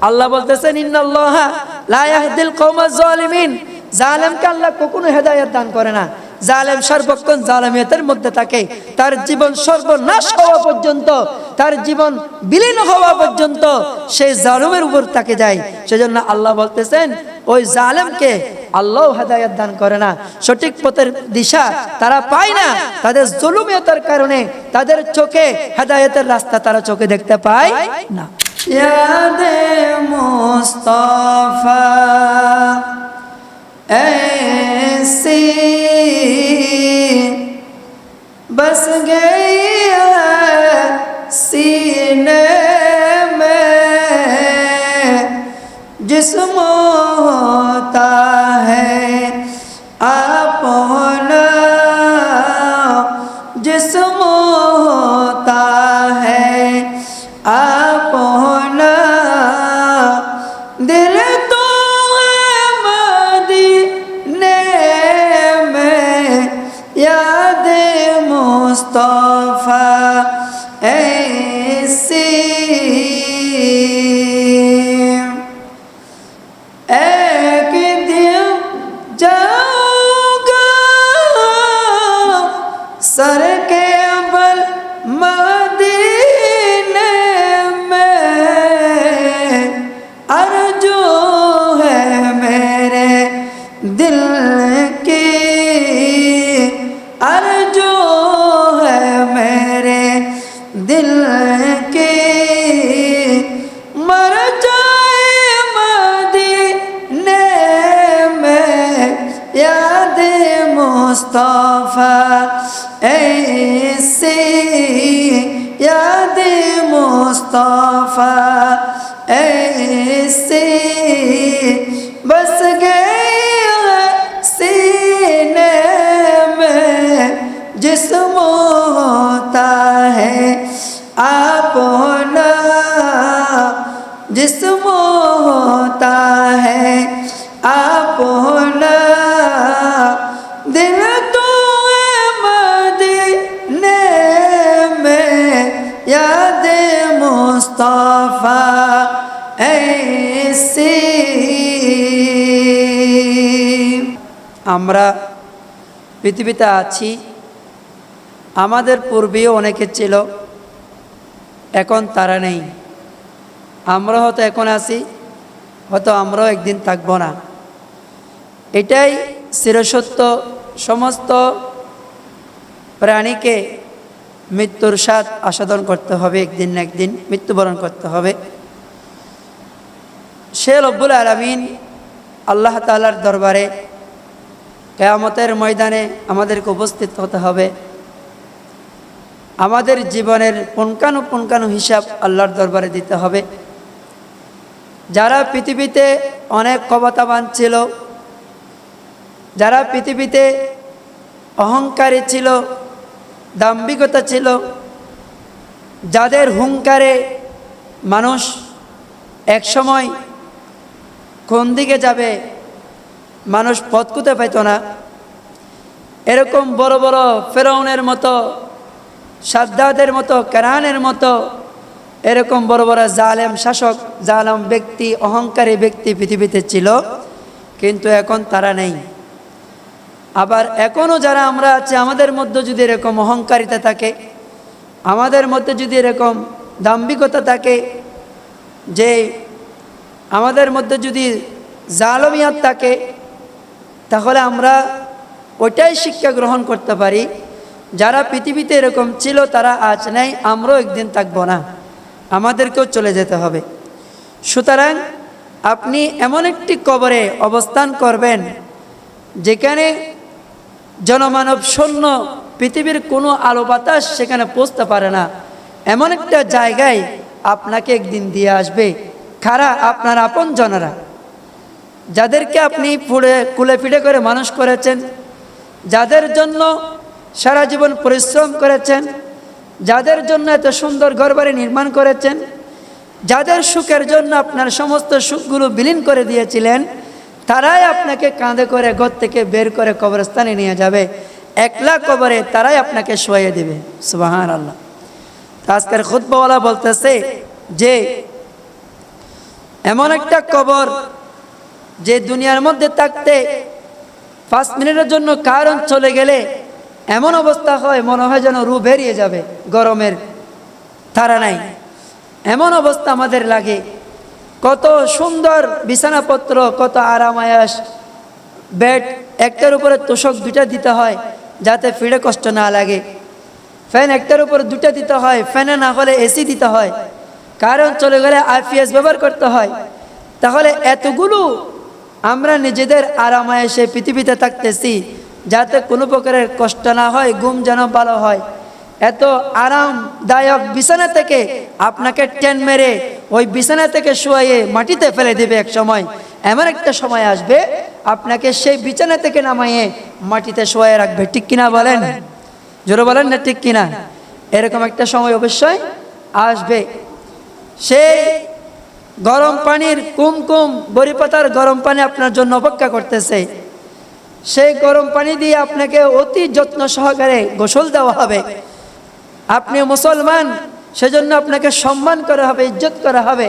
আল্লাহ বলতেছেন আল্লাহ কখনো দান করে না। জালেম সর্বক্ষণ মধ্যে থাকে। তার জীবন সর্বনাশ হওয়া পর্যন্ত, তার জীবন বিলীন হওয়া পর্যন্ত উপর তাকে যায়। সেজন্য আল্লাহ বলতেছেন, ওই জালেমকে আল্লাহ হেদায়েত দান করে না। সঠিক পথের দিশা তারা পায় না। তাদের জুলুমিয়তের কারণে তাদের চোখে হেদায়েতের রাস্তা তারা চোখে দেখতে পায় না। یاد مصطفیٰ ایسی بس گئے المصطفى ऐसी याद मुस्तफा ऐसी बस गई है सीने में जिसम আমরা পৃথিবীতে আছি, আমাদের পূর্বেও অনেকে ছিল, এখন তারা নেই। আমরা হয়তো এখন আছি, হয়তো আমরাও একদিন থাকব না। এটাই চিরসত্য সমস্ত প্রাণীকে মৃত্যুর স্বাদ আস্বাদন করতে হবে, একদিন না একদিন মৃত্যুবরণ করতে হবে। সে রব্বুল আলমিন আল্লাহ তালার দরবারে কেয়ামতের ময়দানে আমাদেরকে উপস্থিত হতে হবে। আমাদের জীবনের পুনকানু পুনকানু হিসাব আল্লাহর দরবারে দিতে হবে। যারা পৃথিবীতে অনেক ক্ষমতাবান ছিল, যারা পৃথিবীতে অহংকারী ছিল, দাম্ভিকতা ছিল, যাদের হুঙ্কারে মানুষ একসময় কোন দিকে যাবে মানুষ পথ খুঁজে পাইত না। এরকম বড় বড় ফেরাউনের মতো, সাদ্দাদের মতো কেরানের মতো, এরকম বড় বড় জালেম শাসক, জালেম ব্যক্তি, অহংকারী ব্যক্তি পৃথিবীতে ছিল, কিন্তু এখন তারা নেই। আবার এখনও যারা আমরা আছি, আমাদের মধ্যে যদি এরকম অহংকারিতা থাকে, আমাদের মধ্যে যদি এরকম দাম্ভিকতা থাকে, যে আমাদের মধ্যে যদি জালমিয়াত থাকে তাহলে আমরা ওইটাই শিক্ষা গ্রহণ করতে পারি। যারা পৃথিবীতে এরকম ছিল, তারা আজ নেই, আমরাও একদিন থাকব না। আমাদেরকেও চলে যেতে হবে। সুতরাং আপনি এমন একটি কবরে অবস্থান করবেন, যেখানে জনমানব শূন্য পৃথিবীর কোনো আলো বাতাস সেখানে পৌঁছতে পারে না। এমন একটা জায়গায় আপনাকে একদিন দিয়ে আসবে। খারা আপনার আপন জনরা যাদেরকে আপনি পুড়ে, কুলে ফিড়ে করে মানুষ করেছেন, যাদের জন্য সারা জীবন পরিশ্রম করেছেন, যাদের জন্য এত সুন্দর ঘরবাড়ি নির্মাণ করেছেন, যাদের সুখের জন্য আপনার সমস্ত সুখগুলো বিলীন করে দিয়েছিলেন, তারাই আপনাকে কাঁধে করে ঘর থেকে বের করে কবরস্থানে নিয়ে যাবে। একলা কবরে তারাই আপনাকে শোয়ে দেবে। সুবাহান আল্লাহ আজকের খুদ্বাওয়ালা বলতেছে যে, এমন একটা কবর যে দুনিয়ার মধ্যে থাকতে পাঁচ মিনিটের জন্য কারণ চলে গেলে এমন অবস্থা হয়, মনে হয় যেন রু বেরিয়ে যাবে, গরমের তারা নাই। এমন অবস্থা আমাদের লাগে। কত সুন্দর বিছানাপত্র, কত আরামায়াস বেড একটার উপরে তোষক দুটা দিতে হয়, যাতে ফিরে কষ্ট না লাগে। ফ্যান একটার উপরে দুটা দিতে হয়, ফ্যানে না হলে এসি দিতে হয়। কারণ চলে গেলে আইপিএস ব্যবহার করতে হয়? তাহলে এতগুলো আমরা নিজেদের আরামায়াসে পৃথিবীতে থাকতেছি, যাতে কোনো প্রকারের কষ্ট না হয় ঘুম যেন ভালো হয়। এত আরামদায়ক বিছানা থেকে আপনাকে টেন মেরে ওই বিছানা থেকে শুয়ে মাটিতে ফেলে দেবে এক সময়। এমন একটা সময় আসবে, আপনাকে সেই বিছানা থেকে নামাইয়ে মাটিতে শুয়ে রাখবে। ঠিক কিনা বলেন? জোরে বলেন না ঠিক কিনা? এরকম একটা সময় অবশ্যই আসবে। সেই গরম পানির কুমকুম, বড়ি পাতার গরম পানি আপনার জন্য অপেক্ষা করতেছে। সেই গরম পানি দিয়ে আপনাকে অতি যত্ন সহকারে গোসল দেওয়া হবে। আপনি মুসলমান, সেজন্য আপনাকে সম্মান করা হবে, ইজ্জত করা হবে।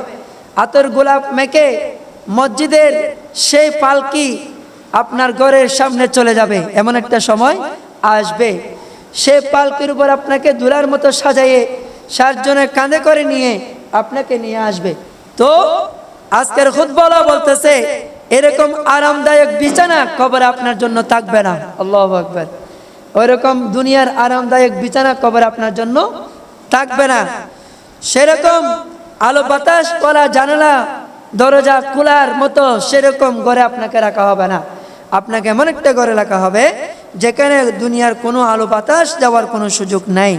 আতর গোলাপ মেখে মসজিদের সেই পালকি আপনার ঘরের সামনে চলে যাবে। এমন একটা সময় আসবে। সে পালকির উপর আপনাকে দুলার মতো সাজাইয়ে সাতজনের কাঁধে করে নিয়ে আপনাকে নিয়ে আসবে। তো আজকের খুদ্বলা বলতেছে, এরকম আরামদায়ক বিছানা কবর আপনার জন্য থাকবে না। আল্লাহ আকবর। ওইরকম দুনিয়ার আরামদায়ক বিছানা কবর আপনার জন্য থাকবে না। সেরকম আলো বাতাস, কলা, জানালা, দরজা খোলার মতো সেরকম ঘরে আপনাকে রাখা হবে না। আপনাকে এমন একটা ঘরে রাখা হবে, যেখানে দুনিয়ার কোনো আলো বাতাস যাওয়ার কোনো সুযোগ নাই।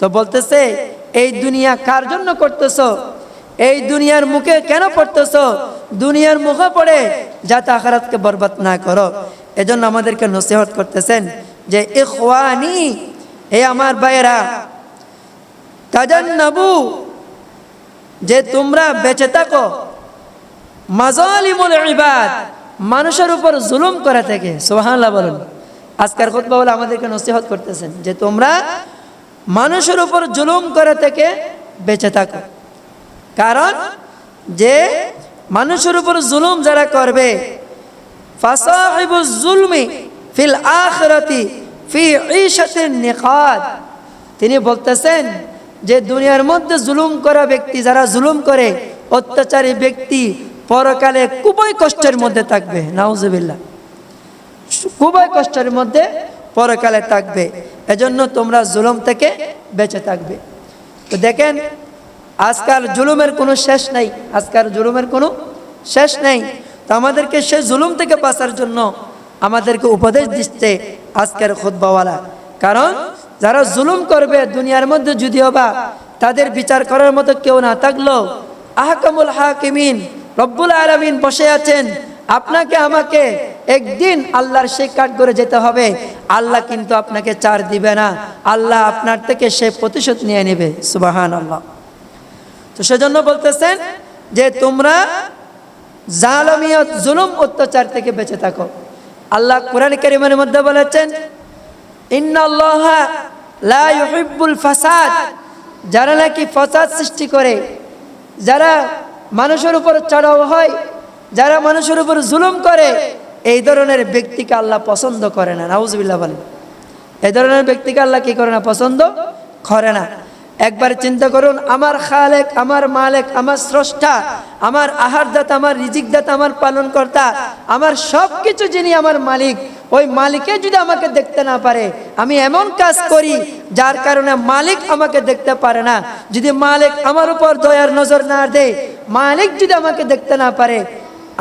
তো বলতেছে, এই দুনিয়া কার জন্য করতেছো? এই দুনিয়ার মুখে কেন পড়তেছো? দুনিয়ার মুখে পড়ে যাতে আখারাতকে বরবাদ না করো। এজন্য আমাদেরকে নসিহত করতেছেন যে, ইখওয়ানি, হে আমার ভাইয়েরা, তাজান্নাবু, যে তোমরা বেঁচে থাকো। মাজালিমুল ইবাদ, মানুষের উপর জুলুম করা থেকে। সোহানাল্লাহ বলুন। আজকের খুতবা বলে আমাদেরকে নসিহত করতেছেন যে, তোমরা মানুষের উপর জুলুম করা থেকে বেঁচে থাকো। কারণ যে মানুষের উপর জুলুম যারা করবে ফিল ফি নিখাদ তিনি বলতেছেন যে দুনিয়ার মধ্যে জুলুম করা ব্যক্তি, যারা জুলুম করে, অত্যাচারী ব্যক্তি পরকালে খুবই কষ্টের মধ্যে থাকবে, নাউজুবিল্লাহ। খুবই কষ্টের মধ্যে পরকালে থাকবে, এজন্য তোমরা জুলুম থেকে বেঁচে থাকবে। তো দেখেন আজকাল জুলুমের কোনো শেষ নেই। আজকাল জুলুমের কোনো শেষ নেই। তো আমাদেরকে সে জুলুম থেকে বাঁচার জন্য আমাদেরকে উপদেশ দিচ্ছে আজকের খুদ্বাওয়ালা কারণ যারা জুলুম করবে দুনিয়ার মধ্যে যদিও বা তাদের বিচার করার মতো কেউ না থাকল, আহকামুল হাকিমিন রব্বুল আলমিন বসে আছেন, আপনাকে আমাকে একদিন আল্লাহর সে কাঠ করে যেতে হবে। আল্লাহ কিন্তু আপনাকে চার দিবে না। আল্লাহ আপনার থেকে সে প্রতিশোধ নিয়ে নেবে। সুবাহান আল্লাহ তো সেজন্য বলতেছেন যে তোমরা জালমিয়ত জুলুম অত্যাচার থেকে বেঁচে থাকো। আল্লাহ কোরআন করিমের মধ্যে বলেছেন, ইন্নাল্লাহ লা ইউহিব্বুল ফাসাদ। যারা নাকি ফসাদ সৃষ্টি করে, যারা মানুষের উপর চড়াও হয়, যারা মানুষের উপর জুলুম করে, এই ধরনের ব্যক্তিকে আল্লাহ পছন্দ করে না। নাউজবিল্লাহ বলেন। এই ধরনের ব্যক্তিকে আল্লাহ কি করে না? পছন্দ করে না। একবার চিন্তা করুন, আমার খালেক, আমার মালেক, আমার স্রষ্টা, আমার আহারদাতা, আমার রিজিকদাতা, আমার পালনকর্তা, আমার সব কিছু যিনি আমার মালিক, ওই মালিকে যদি আমাকে দেখতে না পারে, আমি এমন কাজ করি যার কারণে মালিক আমাকে দেখতে পারে না। যদি মালিক আমার উপর দয়ার নজর না দেয়, মালিক যদি আমাকে দেখতে না পারে,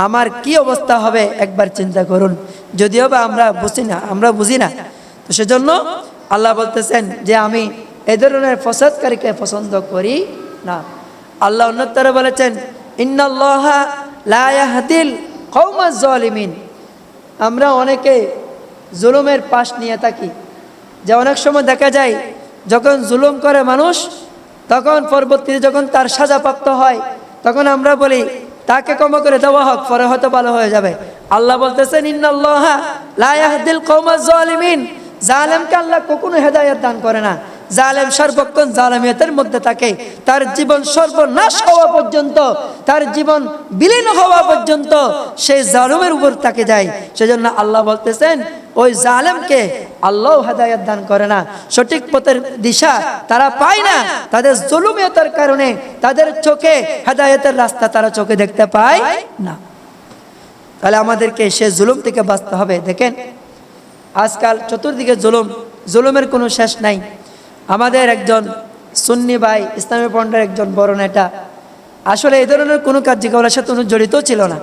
আমার কি অবস্থা হবে? একবার চিন্তা করুন। যদিও বা আমরা বুঝি না, আমরা বুঝি না। তো সেজন্য আল্লাহ বলতেছেন যে আমি এ ধরনের ফসাদকারীকে পছন্দ করি না। আল্লাহ অন্যতরে বলেছেন, ইন্নাল্লাহা লা ইয়াহদিল কওমাজ জালিমিন আমরা অনেকে জুলুমের পাশ নিয়ে থাকি। যে অনেক সময় দেখা যায়, যখন জুলুম করে মানুষ, তখন পরবর্তীতে যখন তার সাজাপ্রাপ্ত হয়, তখন আমরা বলি, তাকে ক্ষমা করে দেওয়া হোক, পরে হয়তো ভালো হয়ে যাবে। আল্লাহ বলতেছেন, ইন্নাল্লাহা লা ইয়াহদিল কওমাজ জালিমিন জালেমকে আল্লাহ কখনো হেদায়েত দান করে না। জালেম সর্বক্ষণ জালেমিয়তের মধ্যে থাকে। তার জীবন সর্বনাশ হওয়া পর্যন্ত, তার জীবন বিলীন হওয়া পর্যন্ত সেই জালুমের উপর তাকে যায়। সেজন্য আল্লাহ বলতেছেন, ওই জালেমকে আল্লাহ হেদায়ত দান করে না। সঠিক পথের দিশা তারা পায় না। তাদের জুলুমিয়তের কারণে তাদের চোখে হেদায়তের রাস্তা তারা চোখে দেখতে পায় না। তাহলে আমাদেরকে সে জুলুম থেকে বাঁচতে হবে। দেখেন, আজকাল চতুর্দিকে জুলুম, জুলুমের কোনো শেষ নাই। আমাদের একজন সুন্নি ভাই, ইসলামী পণ্ডের একজন বড় নেতা। আসলে এই ধরনের কোনো কার্যকলাপের সাথে উনি জড়িত ছিল না।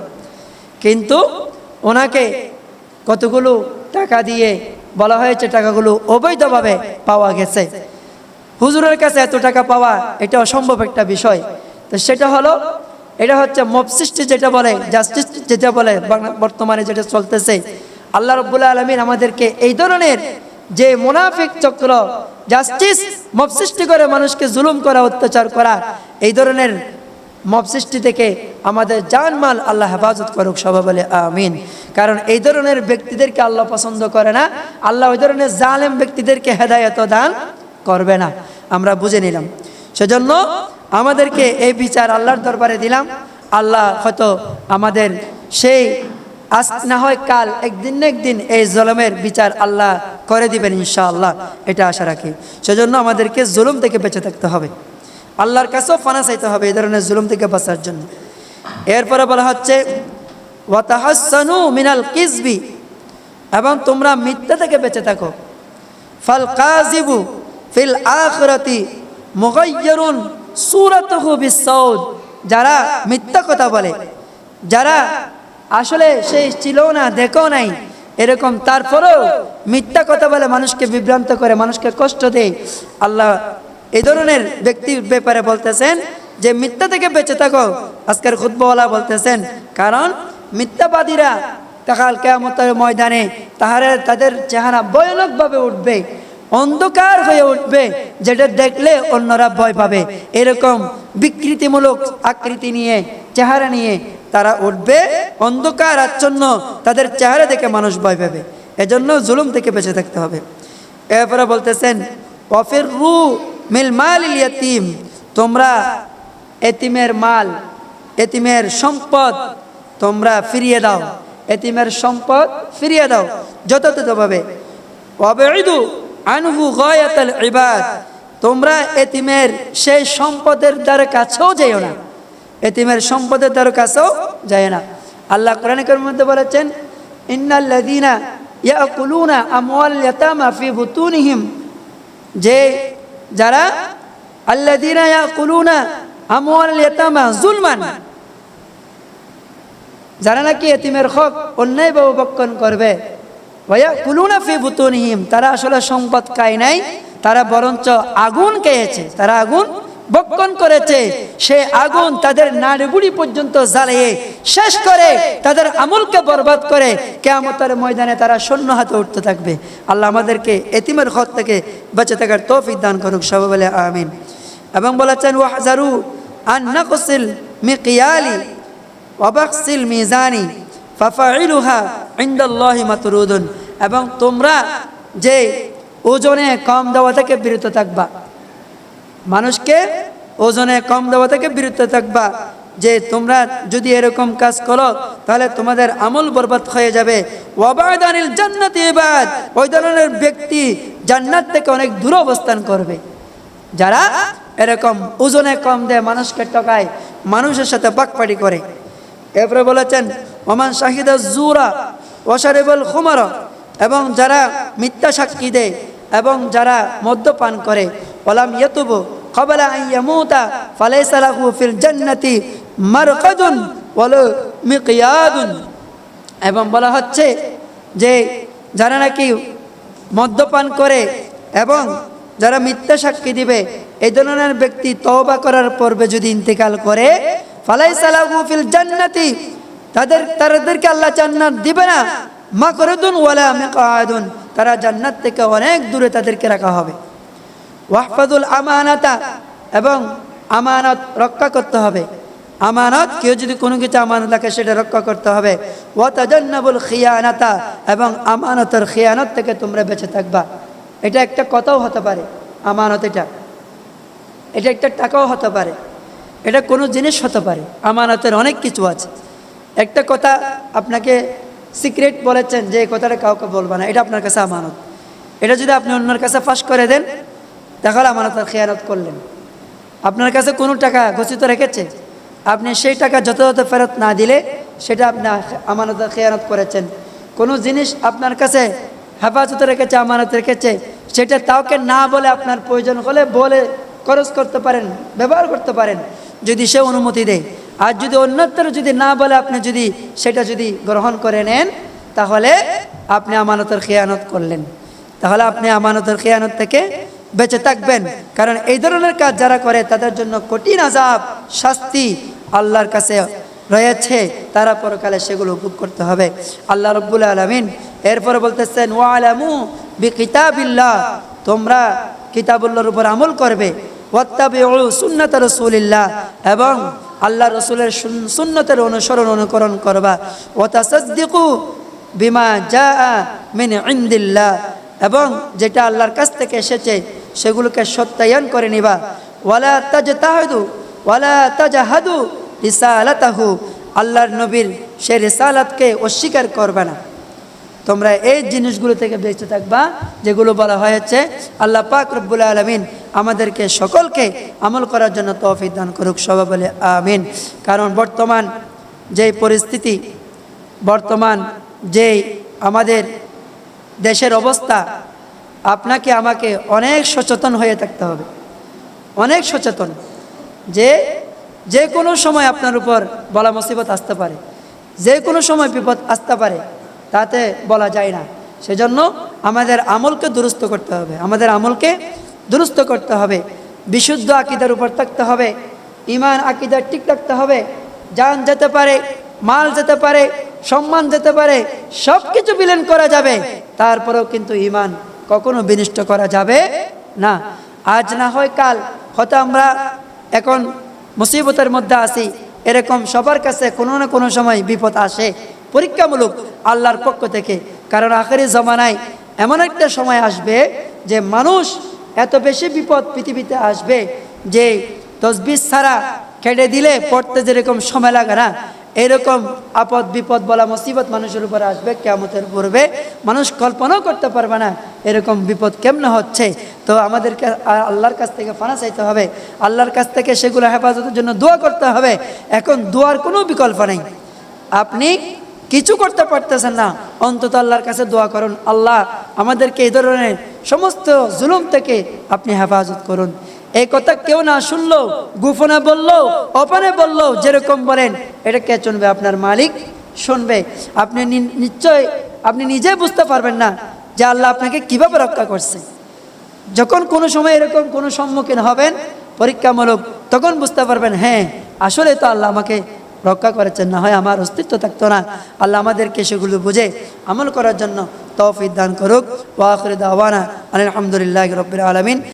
কিন্তু ওনাকে কতগুলো টাকা দিয়ে বলা হয়েছে, টাকাগুলো অবৈধভাবে পাওয়া গেছে। হুজুরের কাছে এত টাকা পাওয়া এটা অসম্ভব একটা বিষয়। তো সেটা হলো, এটা হচ্ছে মব সৃষ্টি যেটা বলে, জাস্টিস যেটা বলে বর্তমানে যেটা চলতেছে। আল্লাহ রব্বুল্লাহ আলমিন আমাদেরকে এই ধরনের যে মুনাফিক চক্র জাস্টিস মব সৃষ্টি করে মানুষকে জুলুম করা, অত্যাচার করা, এই ধরনের মব সৃষ্টি থেকে আমাদের জানমাল আল্লাহ হেফাজত করুক সবাই বলে আমিন। কারণ এই ধরনের ব্যক্তিদেরকে আল্লাহ পছন্দ করে না, আল্লাহ ওই ধরনের জালেম ব্যক্তিদেরকে হেদায়ত দান করবে না। আমরা বুঝে নিলাম। সেজন্য আমাদেরকে এই বিচার আল্লাহর দরবারে দিলাম। আল্লাহ হয়তো আমাদের সেই আজ না হয় কাল একদিন না একদিন এই জলমের বিচার আল্লাহ করে দিবেন ইনশাআল্লাহ। এটা আশা রাখি। সেজন্য আমাদেরকে জুলুম থেকে বেঁচে থাকতে হবে। আল্লাহর কাছেও ফানা চাইতে হবে এই ধরনের জুলুম থেকে বাঁচার জন্য। এরপরে বলা হচ্ছে ওয়াতাহাসানু মিনাল কিসবি এবং তোমরা মিথ্যা থেকে বেঁচে থাকো। ফাল কাজিবু ফিল আখরাতি মুগাইয়িরুন সূরাতুহু বিসাউদ যারা মিথ্যা কথা বলে, যারা আসলে সেই ছিল না, দেখো নাই। এরকম তারপরেও মিথ্যা কথা বলে মানুষকে বিভ্রান্ত করে, মানুষকে কষ্ট দেয়। আল্লাহ এই ধরনের ব্যক্তির ব্যাপারে বলতেছেন যে, মিথ্যা থেকে বেঁচে থাকো, আজকের খুদ্বওয়ালা বলতেছেন। কারণ মিথ্যাবাদীরা কাল কেয়ামতের ময়দানে তাহারে, তাদের চেহারা ভয়ানকভাবে উঠবে, অন্ধকার হয়ে উঠবে, যেটা দেখলে অন্যরা ভয় পাবে। এরকম বিকৃতিমূলক আকৃতি নিয়ে, চেহারা নিয়ে তারা উঠবে অন্ধকার, আচ্ছন্ন, তাদের চেহারা দেখে মানুষ ভয় পাবে। এজন্য জুলুম থেকে বেঁচে থাকতে হবে। এরপরে বলতেছেন অফির রু মিল মাল ইয়াতিম। তোমরা এতিমের মাল, এতিমের সম্পদ, তোমরা ফিরিয়ে দাও। এতিমের সম্পদ ফিরিয়ে দাও। যথাযথভাবে অবেদু আনহু গয়াতাল তোমরা এতিমের সেই সম্পদের দ্বারা কাছেও যেও না। এতিমের সম্পদের দ্বারা কাছেও যায় না। আল্লাহ কোরআনিকের মধ্যে বলেছেন, ইন্নাল্লাযীনা ইয়াকুলুনা আমওয়াল ইয়াতামা ফি বুতুনিহিম যে যারা, আল্লাযীনা ইয়াকুলুনা আমওয়াল ইয়াতামা জুলমান যারা নাকি এতিমের হক অন্যায়ভাবে বক্ষণ করবে। ভাইয়া কুলুনা ফি বুতুনহিম তারা আসলে সম্পদ খায় নাই, তারা বরঞ্চ আগুন খেয়েছে, তারা আগুন বক্ষণ করেছে, সে আগুন তাদের নাড়িবুড়ি পর্যন্ত জ্বালিয়ে শেষ করে তাদের আমলকে বরবাদ করে কেয়ামতের ময়দানে তারা শূন্য হাতে উঠতে থাকবে। আল্লাহ আমাদেরকে এতিমের হক থেকে বেঁচে থাকার তৌফিক দান করুক সব বলে আমিন। এবং বলেছেন, ওয়াহাজারু আন নাকসিল মিকিয়ালি ওয়াবাকসিল মিজানি ফাফাইলুহা ইন্দাল্লাহি মাতরুদুন। এবং তোমরা যে ওজনে কম দেওয়া থেকে বিরত থাকবা মানুষকে ওজনে কম দেওয়া থেকে বিরত থাকবা। যে তোমরা যদি এরকম কাজ করো, তাহলে তোমাদের আমল বরবাদ হয়ে যাবে। ওয়াবাদানিল জান্নাতি ইবাদ, ওই ধরনের ব্যক্তি জান্নাত থেকে অনেক দূর অবস্থান করবে। যারা এরকম ওজনে কম দেয়, মানুষকে টকায় মানুষের সাথে বাকপাটি করে। এরপরে বলেছেন, ওমান শাহিদা জুরা ওয়াশারেবল খুমার এবং যারা মিথ্যা সাক্ষী দেয় এবং যারা মদ্যপান করে। ওলাম ইয়তুব কবলা ইয়ামুতা ফালাইসা লাহু ফিল জান্নাতি মারকাদুন ওয়ালা মিকিয়াদুন এবং বলা হচ্ছে যে যারা নাকি মদ্যপান করে এবং যারা মিথ্যা সাক্ষী দিবে, এই ধরনের ব্যক্তি তওবা করার পূর্বে যদি ইন্তেকাল করে ফালাই সালাহু ফিল জান্নাতি, তাদের, তাদেরকে আল্লাহ জান্নাত দিবে না। মা করে দুন ওয়ালা মেকাদুন, তারা জান্নাত থেকে অনেক দূরে তাদেরকে রাখা হবে। ওয়াহফাদুল আমানাতা। এবং আমানত রক্ষা করতে হবে। আমানত, কেউ যদি কোনো কিছু আমানত রাখে, সেটা রক্ষা করতে হবে। ও তাজান্নাবুল খিয়ানাতা, এবং আমানতের খিয়ানত থেকে তোমরা বেঁচে থাকবা। এটা একটা কথাও হতে পারে, আমানত এটা। এটা একটা টাকাও হতে পারে। এটা কোনো জিনিস হতে পারে, আমানতের অনেক কিছু আছে। একটা কথা আপনাকে সিক্রেট বলেছেন যে কথাটা কাউকে বলবা না, এটা আপনার কাছে আমানত। এটা যদি আপনি অন্যের কাছে ফাঁস করে দেন তাহলে আমানতের খেয়ানত করলেন। আপনার কাছে কোনো টাকা গচ্ছিত রেখেছে? আপনি সেই টাকা যথাযথ ফেরত না দিলে সেটা আপনি আমানতের খেয়ানত করেছেন। কোনো জিনিস আপনার কাছে হেফাজতে রেখেছে, আমানত রেখেছে, সেটা তাওকে না বলে আপনার প্রয়োজন হলে বলে খরচ করতে পারেন, ব্যবহার করতে পারেন, যদি সে অনুমতি দেয়। আর যদি অন্যত্র যদি না বলে আপনি যদি সেটা যদি গ্রহণ করে নেন, তাহলে আপনি আমানতের খেয়ানত করলেন। তাহলে আপনি আমানতের খেয়ানত থেকে বেঁচে থাকবেন। কারণ এই ধরনের কাজ যারা করে, তাদের জন্য কঠিন আজাব শাস্তি আল্লাহর কাছে রয়েছে। তারা পরকালে সেগুলো উপভোগ করতে হবে। আল্লাহ রব্বুল আলমিন এরপরে বলতেছেন ও আলামু বি কিতাবিল্লাহ তোমরা কিতাবুল্লাহর উপর আমল করবে। ওয়াত্তাবিউ সুন্নাত এবং আল্লাহ রসুলের সুন- সুন্নতের অনুসরণ, অনুকরণ করবা। ওয়াতাসাদ্দিকু বিমা যা মিন এবং যেটা আল্লাহর কাছ থেকে এসেছে সেগুলোকে সত্যায়ন করে নিবা। ওয়ালা তাজ তাহাদু ওয়ালা তাজাহাদু রিসালাতাহু। আল্লাহর নবীর সে রিসালাতকে অস্বীকার করবে না। তোমরা এই জিনিসগুলো থেকে বেঁচে থাকবা, যেগুলো বলা হয়েছে, আল্লাহ পাক রব্বুল আলমিন আমাদেরকে সকলকে আমল করার জন্য তৌফিক দান করুক, সবাই বলে আমিন। কারণ বর্তমান যে পরিস্থিতি, বর্তমান যে আমাদের দেশের অবস্থা আপনাকে আমাকে অনেক সচেতন হয়ে থাকতে হবে। অনেক সচেতন। যে যে কোনো সময় আপনার উপর বলা মুসিবত আসতে পারে। যে কোনো সময় বিপদ আসতে পারে, তাতে বলা যায় না। সেজন্য আমাদের আমলকে দুরুস্ত করতে হবে। আমাদের আমলকে দুরুস্ত করতে হবে। বিশুদ্ধ আকিদার উপর থাকতে হবে। ইমান আকিদার ঠিক থাকতে হবে। যান যেতে পারে, মাল যেতে পারে, সম্মান যেতে পারে সব কিছু বিলীন করা যাবে। তারপরেও কিন্তু ইমান কখনো বিনিষ্ট করা যাবে না। আজ না হয় কাল। হয়তো আমরা এখন মুসিবতের মধ্যে আসি এরকম সবার কাছে কোনো না কোনো সময় বিপদ আসে। পরীক্ষামূলক আল্লাহর পক্ষ থেকে। কারণ আখেরি জমানায় এমন একটা সময় আসবে যে মানুষ এত বেশি বিপদ পৃথিবীতে আসবে যে তসবিস ছাড়া কেটে দিলে পড়তে যেরকম সময় লাগে না। এরকম আপদ বিপদ বলা মুসিবত মানুষের উপরে আসবে কেমতের পূর্বে মানুষ কল্পনাও করতে পারবে না এরকম বিপদ কেমনে হচ্ছে। তো আমাদেরকে আল্লাহর কাছ থেকে ফানা চাইতে হবে, আল্লাহর কাছ থেকে সেগুলো হেফাজতের জন্য দোয়া করতে হবে। এখন দোয়ার কোনো বিকল্প নেই। আপনি কিছু করতে পারতেছেন না, অন্তত আল্লাহর কাছে দোয়া করুন। আল্লাহ আমাদেরকে এই ধরনের সমস্ত জুলুম থেকে আপনি হেফাজত করুন। এই কথা কেউ না শুনলো গুফনে বলল, অপনে বলল, যেরকম বলেন, এটা কে শুনবে? আপনার মালিক শুনবে। আপনি নিশ্চয়, আপনি নিজে বুঝতে পারবেন না যে আল্লাহ আপনাকে কীভাবে রক্ষা করছে। যখন কোনো সময় এরকম কোনো সম্মুখীন হবেন, পরীক্ষামূলক, তখন বুঝতে পারবেন হ্যাঁ আসলে তো আল্লাহ আমাকে রক্ষা করেছেন, না হয় আমার অস্তিত্ব থাকতো না। আল্লাহ আমাদেরকে সেগুলো বুঝে আমল করার জন্য তৌফিক দান করুক। ওয়াখরিদ আওয়ানা আলহামদুলিল্লাহ রবিল আলমিন।